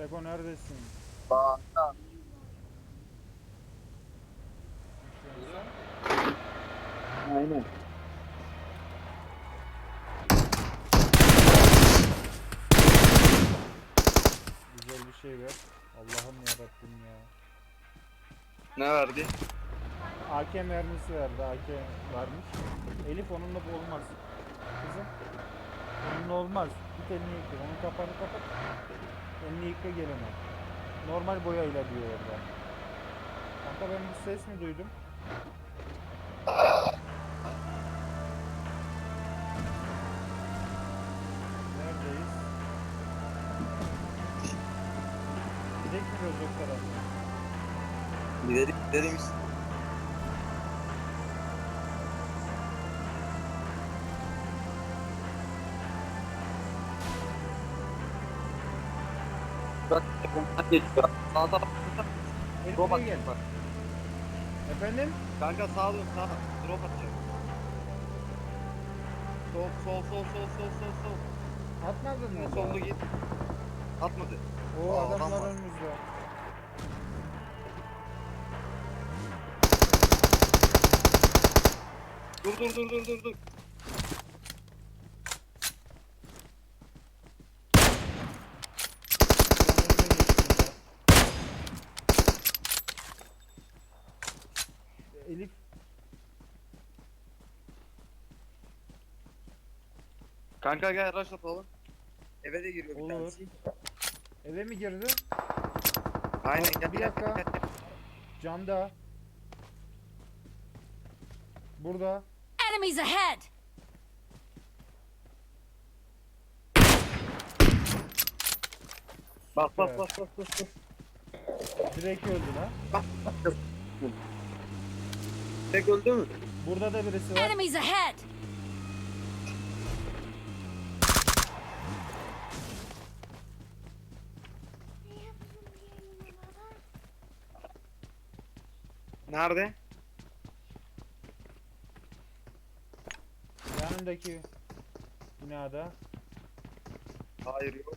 Seko neredesin? Bağda. Aynen. Güzel bir şey ver. Allah'ım yarabbim ya. Ne verdi? AK mermisi verdi. AK varmış. Elif onunla bu olmaz. Kızım. Onunla olmaz. Git elini yıka. Onun kapağını kapat. Elini yıka gelene. Normal boyayla diyor orada. Kanka ben bir ses mi duydum? Neredeyiz? Gidek mi Rozok tarafına? Gidelim gidelim. Bak bunlar geçiyor. Sağ tarafta Elif drop buraya gel. atacak bak. Efendim? Kanka sağa dön sağa. Drop atacak. Sol sol sol sol sol sol sol. Atmadın mı? Sollu git. Atmadı. O Aa, adam adamlar var. önümüzde. Dur dur dur dur dur dur. Şu an önüme geçtim ya. Elif Kanka gel rush atalım. Eve de giriyor bir Olur. tanesi. eve mi girdi? Aynen gel bir gel, dakika. gel, gel. Camda. Burada. Enemies ahead! Bas bas Süper. bas bas bas. bas. Direkt öldü lan. Tek öldü mü? Burada da birisi var. Enemies ahead! Nerede? Yanındaki binada. Hayır yok.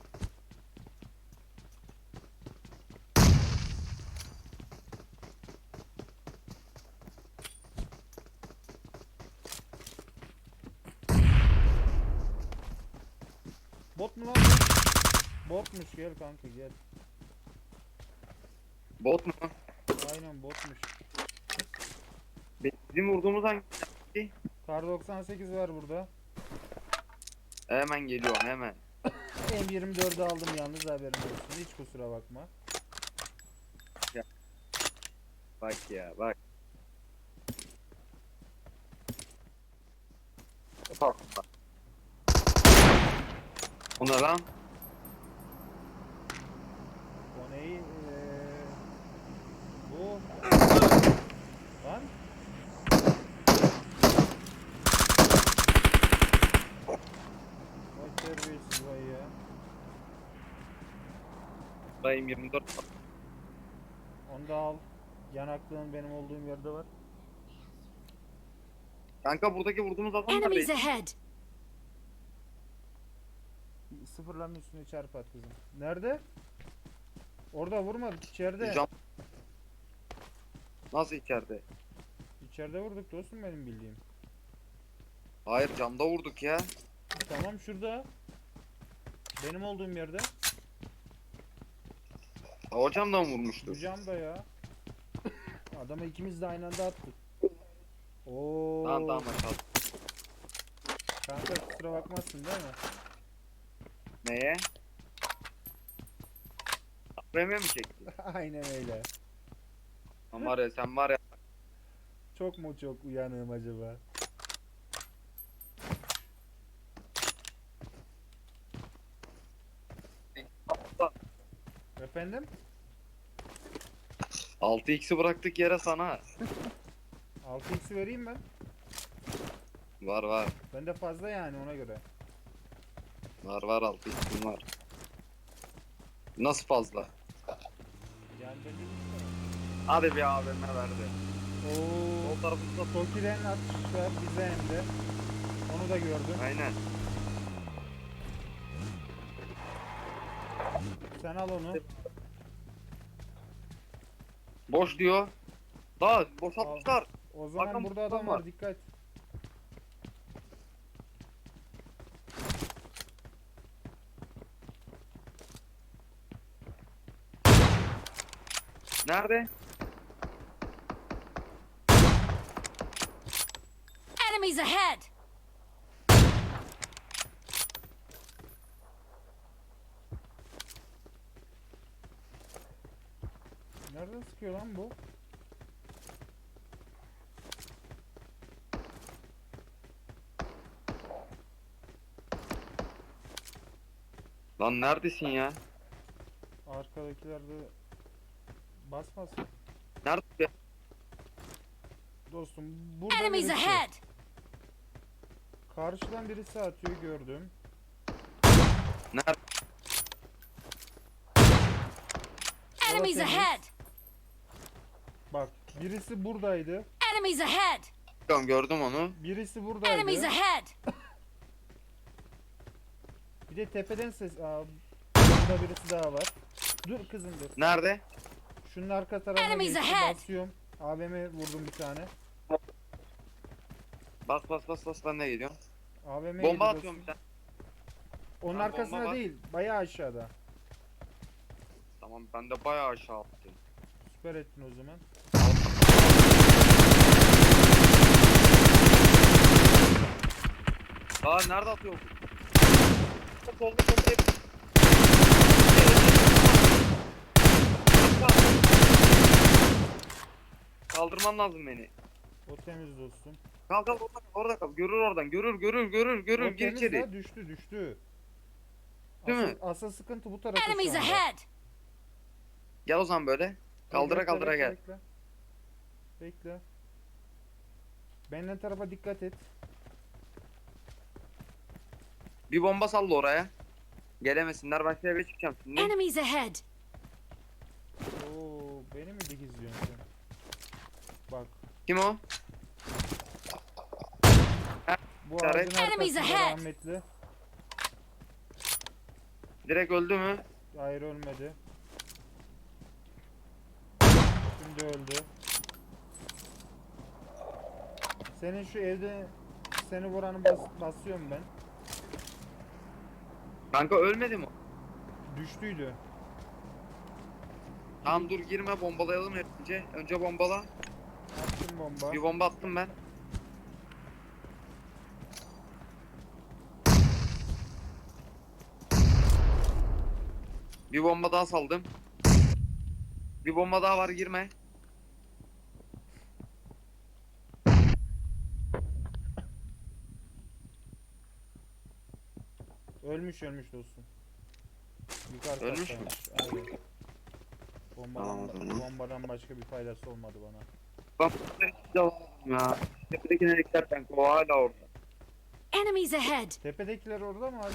Bot mu lan? Botmuş gel kanka gel. Bot mu? Aynen botmuş. Bizim vurduğumuz hangi? Kar 98 var burada. Hemen geliyorum hemen. M24'ü aldım yalnız haberin olsun. Hiç kusura bakma. Bak ya bak. Bak bak. O ne lan? O neyi? Eee, bu. Lan. Vay terbiyesiz vay ya. Dayım 24. Onu da al. Yanaklığın benim olduğum yerde var. Kanka buradaki vurduğumuz adam Enemies nerede? ahead! Sıfırların üstüne çarp at kızım. Nerede? Orada vurma içeride. Cam... Nasıl içeride? İçeride vurduk dostum benim bildiğim. Hayır camda vurduk ya. Tamam şurada. Benim olduğum yerde. Ha, O camdan Bu vurmuştu. camda ya. Adamı ikimiz de aynı anda attık. Oo. Tamam tamam aşağı. Kanka kusura bakmazsın değil mi? Neye? AVM mi çekti? Aynen öyle. Var ya sen var ya. Çok mu çok uyanığım acaba? Efendim? 6x'i bıraktık yere sana. 6x'i vereyim ben. Var var. Bende fazla yani ona göre. Var var 6x'im var. Nasıl fazla? Yani Hadi bir AVM verdi. Oo. Sol tarafımızda Toki'den atış var bize hem de. Onu da gördüm. Aynen. Sen al onu. Boş diyor. Daha boşaltmışlar. O zaman Hakan burada adam var var. dikkat. Nerede? Enemies ahead! Nereden sıkıyor lan bu? Lan neredesin ya? Arkadakilerde basmasın. Nerede? Dostum burada Enemies birisi. ahead! Karşıdan birisi atıyor gördüm. Nerede? Enemies ahead! Birisi buradaydı. Enemies ahead! Tamam gördüm onu. Birisi buradaydı. Enemies ahead! Bir de tepeden ses. Aa, burada birisi daha var. Dur kızım dur. Nerede? Şunun arka tarafına Enemies ahead. basıyorum. AVM vurdum bir tane. Bas bas bas bas ben de geliyorum. AVM Bomba atıyorum bir tane. Onun bomba arkasına var. değil. Bayağı aşağıda. Tamam ben de bayağı aşağı attım. Süper ettin o zaman. Aa nerede atıyor? Solda solda hep. Kaldırman lazım beni. O temiz dostum. Kalk kalk orada, orada kal. Görür oradan. Görür görür görür görür. o Gir temiz içeri. la, düştü düştü. Değil asıl, mi? Asıl sıkıntı bu tarafta Enemies anda. ahead! Gel o zaman böyle. Kaldıra Bekle, kaldıra bekle, gel. Bekle. Bekle. Benden tarafa dikkat et. Bir bomba salla oraya. Gelemesinler. Başka eve çıkacağım şimdi. Enemies ahead! Oo, beni mi dik izliyorsun sen? Bak. Kim o? Bu İşaret. ağacın Enemies arkasında ahead. rahmetli. Direkt öldü mü? Hayır ölmedi. Şimdi öldü. Senin şu evde seni vuranı bas, basıyorum ben. Kanka ölmedi mi? Düştüydü. Tamam dur girme bombalayalım önce. Önce bombala. Attım bomba. Bir bomba attım ben. Bir bomba daha saldım. Bir bomba daha var girme. Ölmüş ölmüş dostum. Yukarı Ölmüş mü? Aynen. Bombadan, Tamam o zaman. bombadan başka bir faydası olmadı bana. Bak ya. Tepedeki nereye kanka o hala orada. Enemies ahead! Tepedekiler orada mı hala?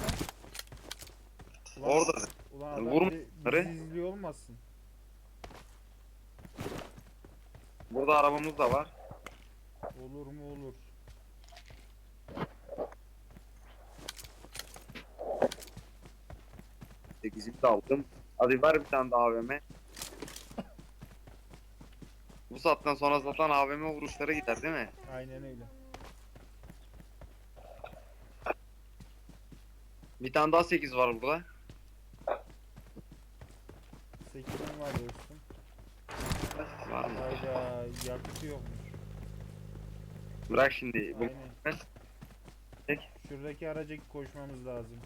Ulan, Orada. Ulan adam Vurun bizi, bunları. bizi izliyor olmasın. Burada arabamız da var. Olur mu olur. Sekizimi de aldım. Hadi ver bir tane daha AVM. Bu saatten sonra zaten AVM vuruşları gider değil mi? Aynen öyle. Bir tane daha 8 var burada. 8'in var dostum. Var mı? Hayda yakıtı yokmuş. Bırak şimdi. Bu Aynen. Şuradaki araca koşmamız lazım.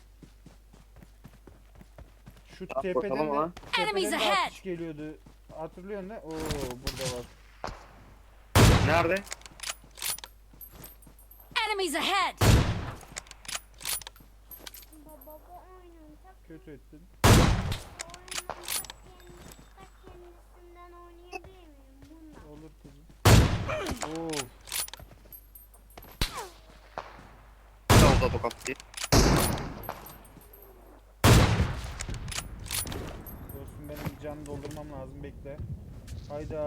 Şu tepeden koşalım de. Enemies tepeden de ahead. atış geliyordu. Hatırlıyorsun ne? Oo burada var. Nerede? Enemies ahead! Baba bu oyunun tak Kötü ettin. bu oyunun tak kendisi tak kendisinden oynayabilir miyim bununla? Olur kızım. Oo tokat değil. dostum benim canı doldurmam lazım bekle. Hayda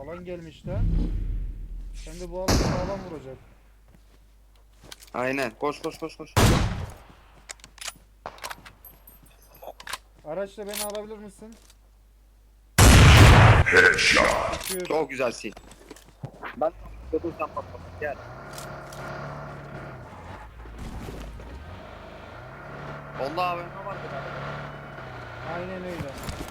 alan gelmiş de. Sen de bu alan sağlam vuracak. Aynen. Koş koş koş koş. Araçla beni alabilir misin? Headshot. Çok güzelsin. Ben Dur sen patlat. Gel. Vardı galiba. Aynen öyle. Abi.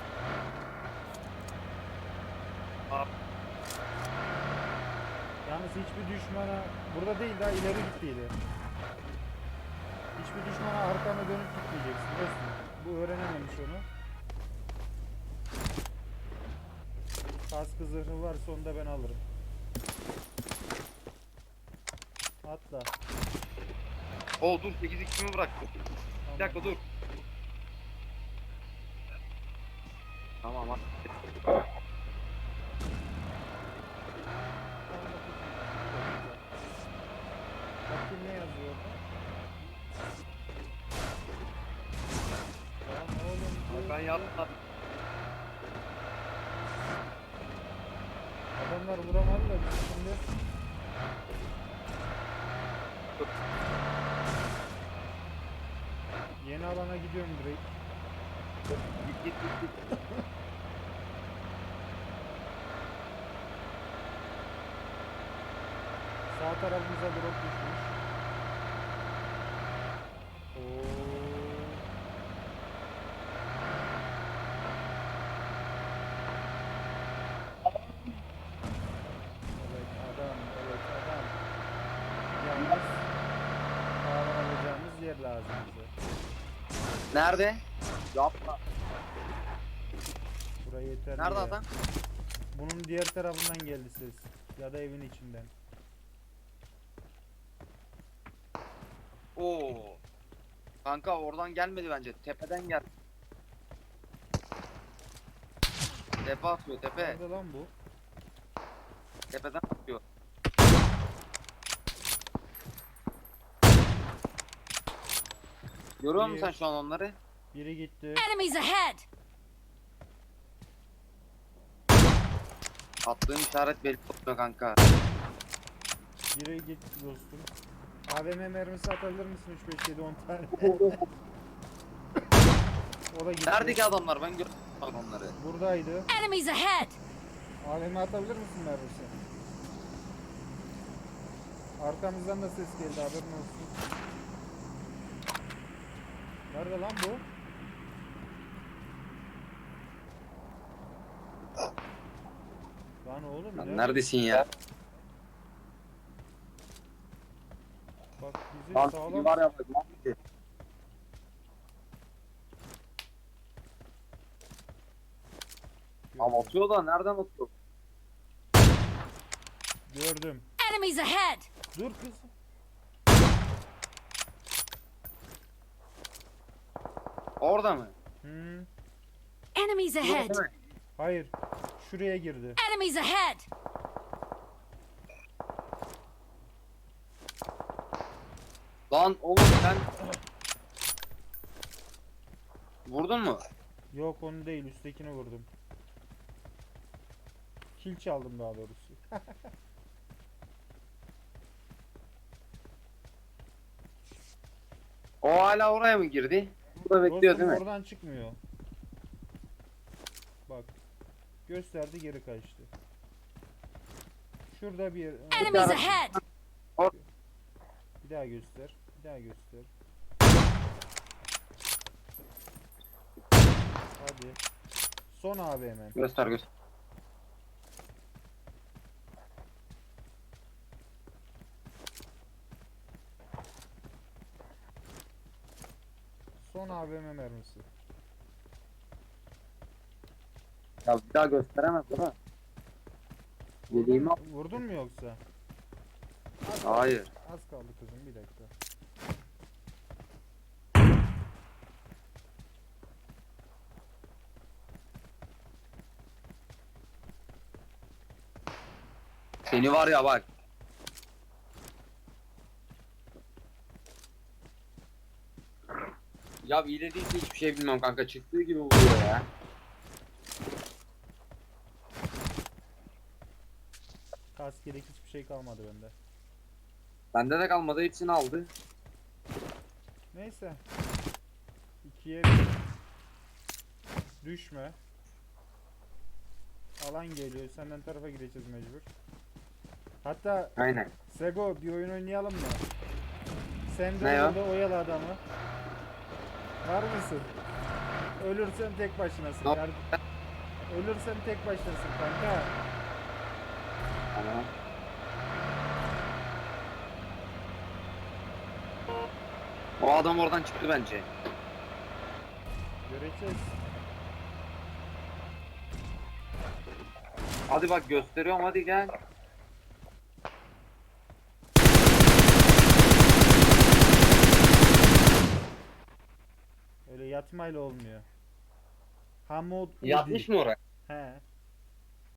Yalnız hiçbir düşmana burada değil daha ileri gittiydi. Hiçbir düşmana arkana dönüp gitmeyeceksin dostum. Bu öğrenememiş onu. Kaskı zırhı varsa onu da ben alırım. Atla. Oo dur 8 2'mi bıraktım. Bir dakika dur. Yaptım. Adamlar vuramadı da biz şimdi. Yeni alana gidiyorum direkt. Git git git git. Sağ tarafımıza drop düşmüş. Oo. Evet adam, evet adam. Yalnız sağlam alacağımız yer lazım bize. Nerede? Yapma. Buraya yeterli Nerede ya. adam? Bunun diğer tarafından geldi ses. Ya da evin içinden. Oo. Kanka oradan gelmedi bence. Tepeden gel. Tepe atıyor tepe. Nerede lan bu? Tepeden atıyor. Görüyor musun sen şu an onları? Biri gitti. Enemies ahead! Attığım işaret belli olmuyor kanka. Biri gitti dostum. AVM mermisi atabilir misin? 3 5 7 10 tane. o da gitti. Neredeki adamlar ben gördüm onları. Buradaydı. Enemies ahead! AVM atabilir misin mermisi? Arkamızdan da ses geldi haberin olsun. Nerede lan bu? Lan oğlum Lan nerede? neredesin ya? Bak bizi Lan sağlam var ya bak lan bizi. Ama atıyor da nereden atıyor? gördüm. Enemies ahead! Dur kız. Orada mı? Hmm. Enemies ahead! Hayır. Şuraya girdi. Enemies ahead! Lan oğlum sen Vurdun mu? Yok onu değil üsttekini vurdum. Kill çaldım daha doğrusu. O hala oraya mı girdi? Burada bekliyor Dostum değil mi? oradan çıkmıyor. Bak. Gösterdi geri kaçtı. Şurada bir yer. Enemies ahead! Bir daha göster. Bir daha göster. Hadi. Son AVM. Göster göster. Son AVM mermisi. Ya bir daha gösteremez değil mi? Dediğimi Vurdun, vurdun mu yoksa? Az, Hayır. az kaldı kızım bir dakika. Seni var ya bak. Ya değilse hiçbir şey bilmem kanka. Çıktığı gibi vuruyor ya. Kask gerek hiçbir şey kalmadı bende. Bende de kalmadı. Hepsini aldı. Neyse. İkiye bir. Düşme. Alan geliyor. Senden tarafa gideceğiz mecbur. Hatta Aynen. Sego bir oyun oynayalım mı? Sen de Ne ya? orada oyala adamı. Var mısın? Ölürsen tek başınasın. Yar- Ölürsen tek başınasın kanka. Tamam. O adam oradan çıktı bence. Göreceğiz. Hadi bak gösteriyorum hadi gel. Yatmayla olmuyor. Hamud Yatmış mı oraya? He.